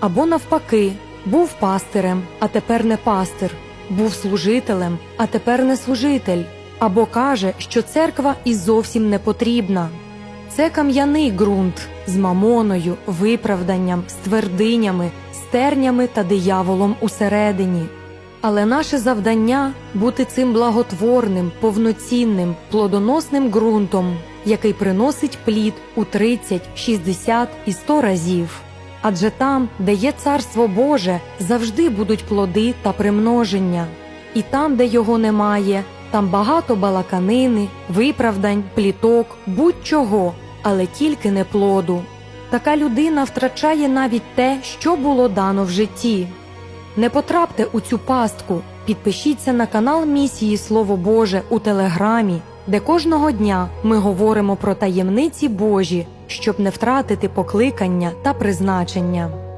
Або навпаки, був пастирем, а тепер не пастир, був служителем, а тепер не служитель, або каже, що церква і зовсім не потрібна. Це кам'яний ґрунт з мамоною, виправданням, з твердинями, стернями та дияволом усередині. Але наше завдання бути цим благотворним, повноцінним, плодоносним ґрунтом, який приносить плід у 30, 60 і 100 разів. Адже там, де є царство Боже, завжди будуть плоди та примноження, і там, де його немає, там багато балаканини, виправдань, пліток, будь-чого, але тільки не плоду. Така людина втрачає навіть те, що було дано в житті. Не потрапте у цю пастку. Підпишіться на канал місії Слово Боже у Телеграмі, де кожного дня ми говоримо про таємниці Божі, щоб не втратити покликання та призначення.